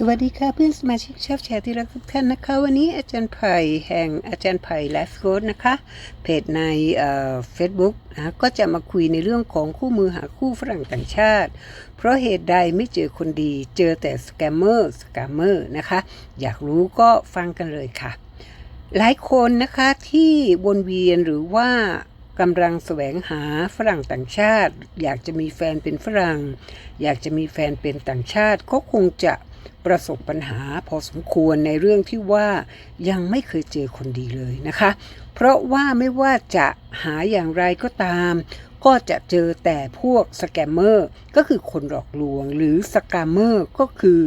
สวัสดีค่ะเพื่อนสมาชิกชอบแชร์ที่รักทุกท่านนะคะ วันนี้อาจารย์ไผ่แห่งอาจารย์ไผ่ไลฟ์โค้ดนะคะ เพจในเฟซบุ๊กนะก็จะมาคุยในเรื่องของคู่มือหาคู่ฝรั่งต่างชาติ เพราะเหตุใดไม่เจอคนดี เจอแต่สแกมเมอร์สแกมเมอร์นะคะ อยากรู้ก็ฟังกันเลยค่ะ หลายคนนะคะที่วนเวียนหรือว่ากำลังแสวงหาฝรั่งต่างชาติ อยากจะมีแฟนเป็นฝรั่ง อยากจะมีแฟนเป็นต่างชาติก็คงจะ ประสบปัญหาพอสมควรในเรื่องที่ว่ายังไม่เคยเจอคนดีเลยนะคะ เพราะว่าไม่ว่าจะหาอย่างไรก็ตาม ก็จะเจอแต่พวกสแกมเมอร์ก็คือคนหลอกลวง หรือสแกมเมอร์ก็คือ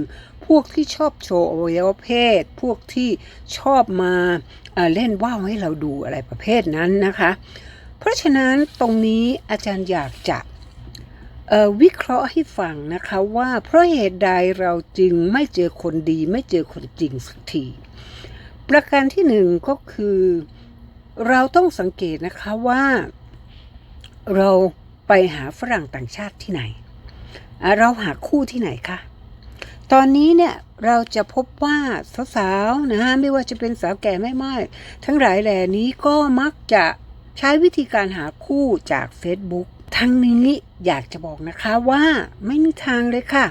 พวกที่ชอบโชว์อวัยวะเพศ พวกที่ชอบมาเอ่อเล่นว่าวให้เราดูอะไรประเภทนั้นนะคะ เพราะฉะนั้นตรงนี้อาจารย์อยากจะ วิเคราะห์ให้ฟังนะคะว่าเพราะเหตุใดเราจึงไม่เจอคนดี ไม่เจอคนจริงสักที ประการที่หนึ่งก็คือ เราต้องสังเกตนะคะว่า เราไปหาฝรั่งต่างชาติที่ไหน เราหาคู่ที่ไหนคะตอนนี้เนี่ยเราจะพบว่าสาวๆนะฮะไม่ว่าจะเป็นสาวแก่ไม่ไม่ทั้งหลายแหล่นี้ก็มักจะใช้วิธีการหาคู่จาก Facebook ทั้งนี้อยากจะบอกนะคะว่าไม่มีทางเลยค่ะ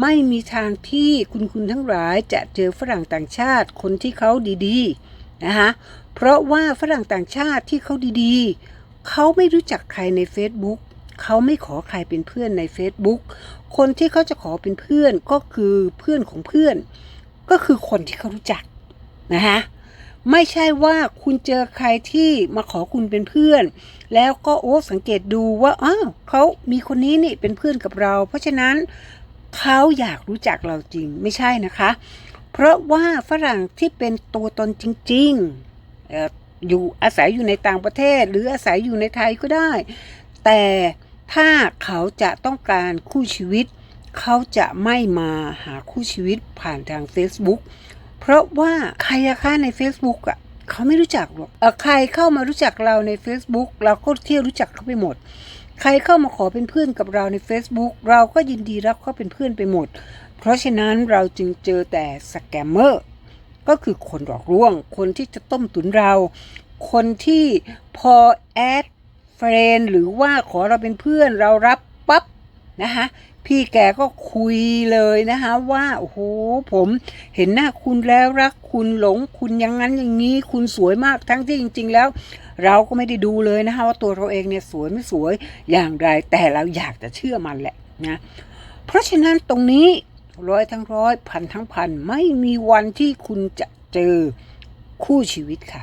ไม่มีทางที่คุณคุณทั้งหลายจะเจอฝรั่งต่างชาติคนที่เขาดีๆนะคะเพราะว่าฝรั่งต่างชาติที่เขาดีๆ เขาไม่รู้จักใครใน Facebook เขาไม่ขอใครเป็นเพื่อนใน Facebook คนที่เขาจะขอเป็นเพื่อนก็คือเพื่อนของเพื่อน ก็คือคนที่เขารู้จักนะคะ ไม่ใช่ว่าคุณเจอใครที่มาขอคุณเป็นเพื่อน แล้วก็โอ้สังเกตดูว่าอ้าวเขามีคนนี้นี่เป็นเพื่อนกับเรา เพราะฉะนั้นเขาอยากรู้จักเราจริงไม่ใช่นะคะ เพราะว่าฝรั่งที่เป็นตัวตนจริงๆเอ่ออยู่อาศัยอยู่ในต่างประเทศ หรืออาศัยอยู่ในไทยก็ได้ แต่ถ้าเขาจะต้องการคู่ชีวิต เขาจะไม่มาหาคู่ชีวิตผ่านทาง Facebook เพราะว่าใครอะคะใน Facebook อะเขาไม่รู้จักหรอกออใครเข้ามารู้จักเราใน Facebook เราก็เที่ยวรู้จักเขาไปหมด ใครเข้ามาขอเป็นเพื่อนกับเราใน Facebook เราก็ยินดีรับเขาเป็นเพื่อนไปหมด เพราะฉะนั้นเราจึงเจอแต่สแกมเมอร์ก็คือคนหลอกลวง คนที่จะต้มตุนเรา คนที่พอแอดเฟรนหรือว่าขอเราเป็นเพื่อนเรารับ นะคะพี่แกก็คุยเลยนะคะว่าโอ้โหผมเห็นหน้าคุณแล้วรักคุณหลงคุณอย่างนั้นอย่างนี้ คุณสวยมากทั้งที่จริง ๆ แล้ว เราก็ไม่ได้ดูเลยนะคะว่าตัวเราเองเนี่ยสวยไม่สวยอย่างไร แต่เราอยากจะเชื่อมันแหละนะเพราะฉะนั้นตรงนี้ร้อยทั้งร้อยพันทั้งพันไม่มีวันที่คุณจะเจอคู่ชีวิตค่ะ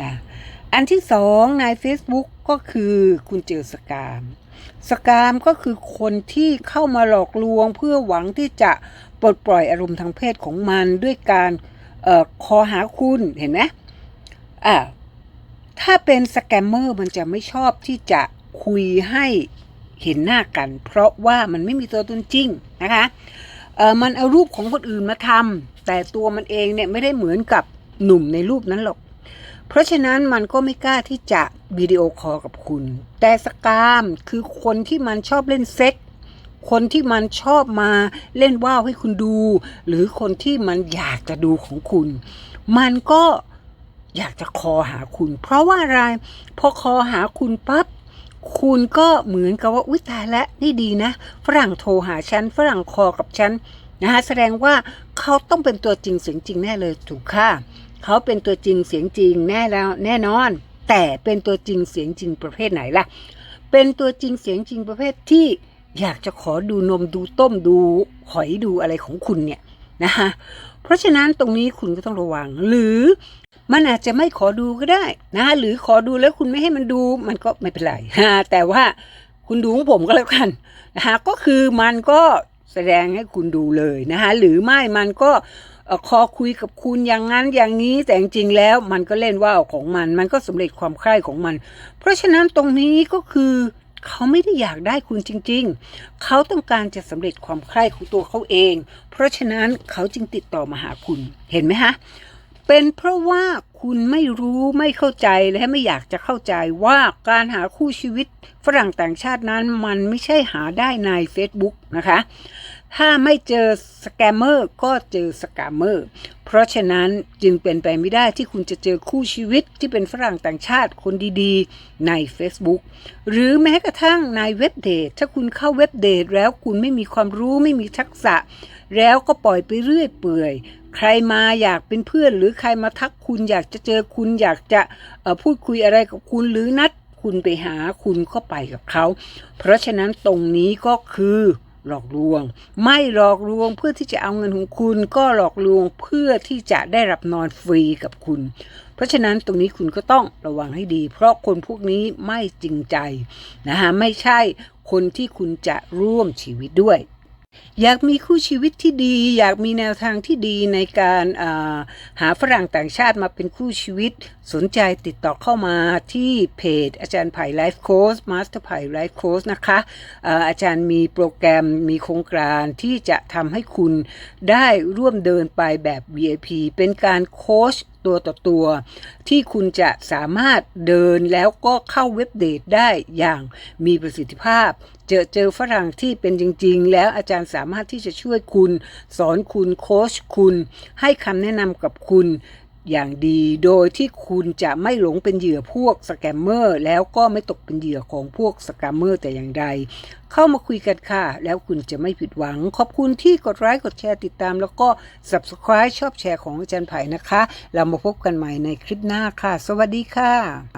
นะอันที่สองใน Facebook ก็คือคุณเจอสกาม สกามก็คือคนที่เข้ามาหลอกลวงเพื่อหวังที่จะปลดปล่อยอารมณ์ทางเพศของมันด้วยการเอ่อคอหาคุณเห็นไหมอ่าถ้าเป็นสแกมเมอร์มันจะไม่ชอบที่จะคุยให้เห็นหน้ากัน เพราะว่ามันไม่มีตัวตนจริงนะคะเอ่อมันเอารูปของคนอื่นมาทำแต่ตัวมันเองเนี่ยไม่ได้เหมือนกับหนุ่มในรูปนั้นหรอก เพราะฉะนั้นมันก็ไม่กล้าที่จะวิดีโอคอลกับคุณ แต่สกามคือคนที่มันชอบเล่นเซ็ก คนที่มันชอบมาเล่นว่าวให้คุณดู หรือคนที่มันอยากจะดูของคุณ มันก็อยากจะคอหาคุณ เพราะว่าอะไรพอคอหาคุณปั๊บคุณก็เหมือนกับว่าอุ้ยตายแล้วนี่ดีนะ ฝรั่งโทรหาฉัน ฝรั่งคอกับฉันนะคะแสดงว่าเขาต้องเป็นตัวจริงเสียงจริงแน่เลยถูกค่ะ เขาเป็นตัวจริงเสียงจริงแน่แล้วแน่นอน แต่เป็นตัวจริงเสียงจริงประเภทไหนล่ะ เป็นตัวจริงเสียงจริงประเภทที่อยากจะขอดูนมดูต้มดูหอยดูอะไรของคุณเนี่ยนะคะเพราะฉะนั้นตรงนี้คุณก็ต้องระวัง หรือมันอาจจะไม่ขอดูก็ได้นะหรือขอดูแล้วคุณไม่ให้มันดูมันก็ไม่เป็นไรแต่ว่าคุณดูของผมก็แล้วกันนะคะก็คือมันก็แสดงให้คุณดูเลยนะคะหรือไม่มันก็ คอคุยกับคุณอย่างนั้นอย่างนี้แต่จริงๆแล้วมันก็เล่นว่าวของมัน มันก็สำเร็จความใคร่ของมัน เพราะฉะนั้นตรงนี้ก็คือเขาไม่ได้อยากได้คุณจริง ๆ เขาต้องการจะสำเร็จความใคร่ของตัวเขาเอง เพราะฉะนั้นเขาจึงติดต่อมาหาคุณเห็นไหมฮะเป็นเพราะว่าคุณไม่รู้ไม่เข้าใจและไม่อยากจะเข้าใจว่าการหาคู่ชีวิตฝรั่งต่างชาตินั้นมันไม่ใช่หาได้ใน Facebook นะคะ ถ้าไม่เจอสแกมเมอร์ก็เจอสแกมเมอร์ เพราะฉะนั้นจึงเป็นไปไม่ได้ที่คุณจะเจอคู่ชีวิตที่เป็นฝรั่งต่างชาติคนดีๆ ใน Facebook หรือแม้กระทั่งในเว็บเดทถ้าคุณเข้าเว็บเดทแล้วคุณไม่มีความรู้ไม่มีทักษะ แล้วก็ปล่อยไปเรื่อยเปื่อยใครมาอยากเป็นเพื่อน หรือใครมาทักคุณอยากจะเจอคุณอยากจะพูดคุยอะไรกับคุณหรือนัดคุณไปหาคุณก็ไปกับเขา เพราะฉะนั้นตรงนี้ก็คือ หลอกลวง ไม่หลอกลวงเพื่อที่จะเอาเงินของคุณ ก็หลอกลวงเพื่อที่จะได้รับนอนฟรีกับคุณ เพราะฉะนั้นตรงนี้คุณก็ต้องระวังให้ดี เพราะคนพวกนี้ไม่จริงใจนะฮะไม่ใช่คนที่คุณจะร่วมชีวิตด้วย อยากมีคู่ชีวิตที่ดี อยากมีแนวทางที่ดีในการาหาฝรั่งต่างชาติมาเป็นคู่ชีวิต สนใจติดต่อเข้ามาที่เพจ อาจารย์ไผ่ไลฟ์โค้ชมาสเตอร์ไผ่ไลฟ์โค้ชนะคะอาอาจารย์มีโปรแกรมมีโครงการที่จะทำให้คุณได้ร่วมเดินไปแบบ VIP เป็นการโค้ช ตัวต่อตัว ที่คุณจะสามารถเดินแล้วก็เข้าเว็บเดทได้อย่างมีประสิทธิภาพ เจอเจอฝรั่งที่เป็นจริง ๆ แล้วอาจารย์สามารถที่จะช่วยคุณ สอนคุณโค้ชคุณ ให้คำแนะนำกับคุณ อย่างดีโดยที่คุณจะไม่หลงเป็นเหยื่อพวกสแกมเมอร์แล้วก็ไม่ตกเป็นเหยื่อของพวกสแกมเมอร์แต่อย่างใด เข้ามาคุยกันค่ะ แล้วคุณจะไม่ผิดหวัง ขอบคุณที่กดไลค์กดแชร์ติดตาม แล้วก็ subscribe ชอบแชร์ของอาจารย์ไผ่นะคะ เรามาพบกันใหม่ในคลิปหน้าค่ะ สวัสดีค่ะ